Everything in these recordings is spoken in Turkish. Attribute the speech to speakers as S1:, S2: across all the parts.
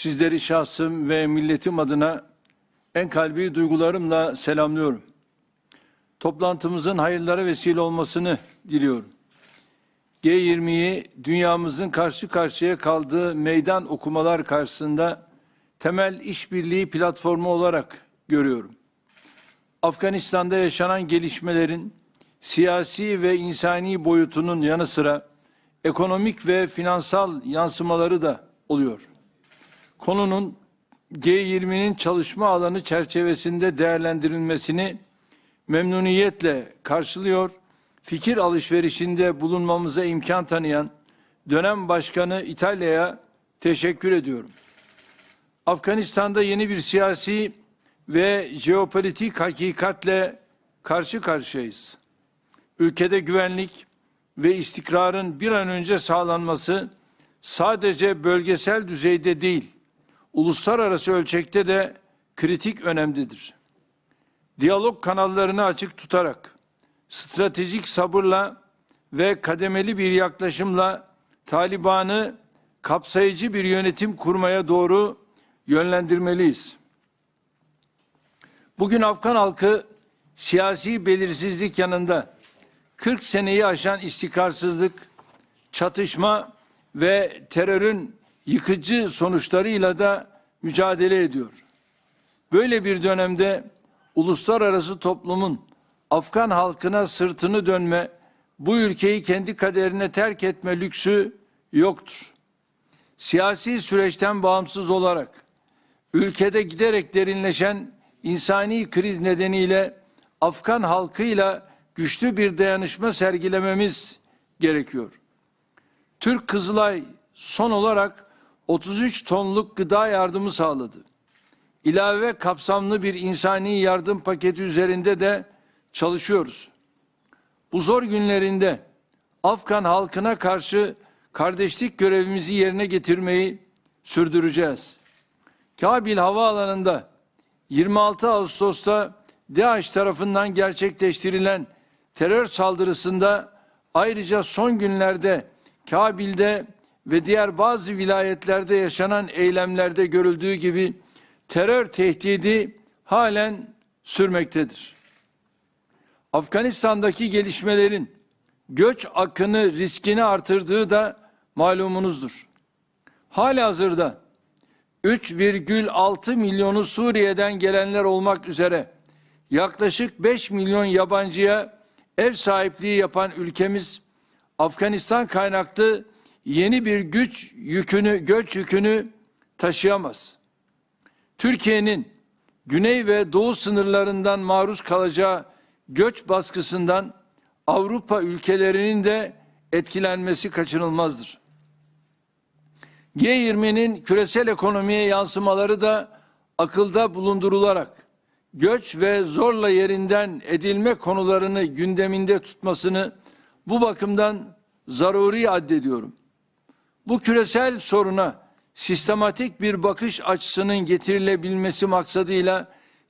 S1: Sizleri şahsım ve milletim adına en kalbi duygularımla selamlıyorum. Toplantımızın hayırlara vesile olmasını diliyorum. G20'yi dünyamızın karşı karşıya kaldığı meydan okumalar karşısında temel işbirliği platformu olarak görüyorum. Afganistan'da yaşanan gelişmelerin siyasi ve insani boyutunun yanı sıra ekonomik ve finansal yansımaları da oluyor. Konunun G20'nin çalışma alanı çerçevesinde değerlendirilmesini memnuniyetle karşılıyor, fikir alışverişinde bulunmamıza imkan tanıyan dönem başkanı İtalya'ya teşekkür ediyorum. Afganistan'da yeni bir siyasi ve jeopolitik hakikatle karşı karşıyayız. Ülkede güvenlik ve istikrarın bir an önce sağlanması sadece bölgesel düzeyde değil, uluslararası ölçekte de kritik önemlidir. Diyalog kanallarını açık tutarak, stratejik sabırla ve kademeli bir yaklaşımla Taliban'ı kapsayıcı bir yönetim kurmaya doğru yönlendirmeliyiz. Bugün Afgan halkı siyasi belirsizlik yanında 40 seneyi aşan istikrarsızlık, çatışma ve terörün yıkıcı sonuçlarıyla da mücadele ediyor. Böyle bir dönemde uluslararası toplumun Afgan halkına sırtını dönme, bu ülkeyi kendi kaderine terk etme lüksü yoktur. Siyasi süreçten bağımsız olarak ülkede giderek derinleşen insani kriz nedeniyle Afgan halkıyla güçlü bir dayanışma sergilememiz gerekiyor. Türk Kızılay son olarak 33 tonluk gıda yardımı sağladı. İlave kapsamlı bir insani yardım paketi üzerinde de çalışıyoruz. Bu zor günlerinde Afgan halkına karşı kardeşlik görevimizi yerine getirmeyi sürdüreceğiz. Kabil Havaalanı'nda 26 Ağustos'ta DAEŞ tarafından gerçekleştirilen terör saldırısında ayrıca son günlerde Kabil'de ve diğer bazı vilayetlerde yaşanan eylemlerde görüldüğü gibi terör tehdidi halen sürmektedir. Afganistan'daki gelişmelerin göç akını riskini artırdığı da malumunuzdur. Halihazırda 3,6 milyonu Suriye'den gelenler olmak üzere yaklaşık 5 milyon yabancıya ev sahipliği yapan ülkemiz Afganistan kaynaklı yeni bir güç yükünü, göç yükünü taşıyamaz. Türkiye'nin güney ve doğu sınırlarından maruz kalacağı göç baskısından Avrupa ülkelerinin de etkilenmesi kaçınılmazdır. G20'nin küresel ekonomiye yansımaları da akılda bulundurularak göç ve zorla yerinden edilme konularını gündeminde tutmasını bu bakımdan zaruri addediyorum. Bu küresel soruna sistematik bir bakış açısının getirilebilmesi maksadıyla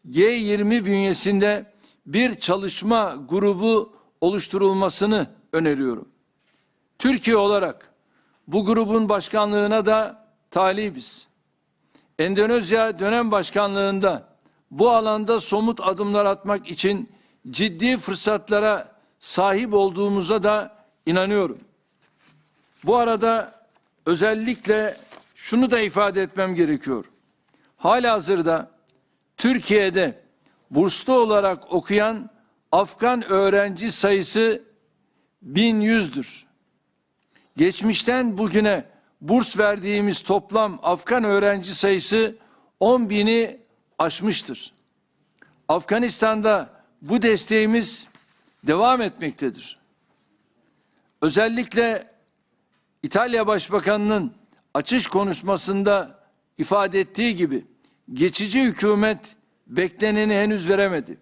S1: G20 bünyesinde bir çalışma grubu oluşturulmasını öneriyorum. Türkiye olarak bu grubun başkanlığına da talibiz. Endonezya dönem başkanlığında bu alanda somut adımlar atmak için ciddi fırsatlara sahip olduğumuza da inanıyorum. Bu arada özellikle şunu da ifade etmem gerekiyor. Halihazırda Türkiye'de burslu olarak okuyan Afgan öğrenci sayısı 1100'dür. Geçmişten bugüne burs verdiğimiz toplam Afgan öğrenci sayısı 10 bini aşmıştır. Afganistan'da bu desteğimiz devam etmektedir. Özellikle İtalya Başbakanı'nın açış konuşmasında ifade ettiği gibi geçici hükümet bekleneni henüz veremedi.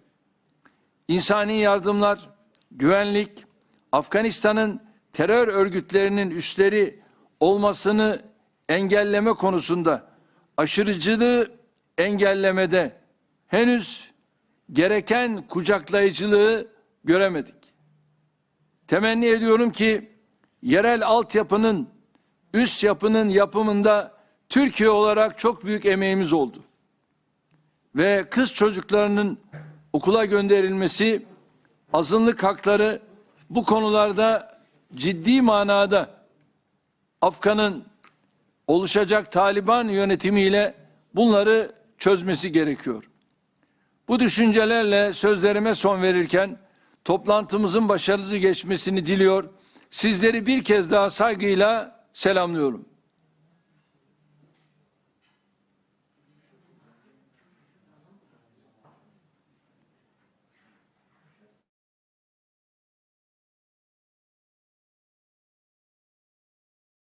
S1: İnsani yardımlar, güvenlik, Afganistan'ın terör örgütlerinin üstleri olmasını engelleme konusunda aşırıcılığı engellemede henüz gereken kucaklayıcılığı göremedik. Temenni ediyorum ki yerel altyapının üst yapının yapımında Türkiye olarak çok büyük emeğimiz oldu. Ve kız çocuklarının okula gönderilmesi, azınlık hakları bu konularda ciddi manada Afgan'ın oluşacak Taliban yönetimiyle bunları çözmesi gerekiyor. Bu düşüncelerle sözlerime son verirken toplantımızın başarılı geçmesini diliyor. Sizleri bir kez daha saygıyla selamlıyorum.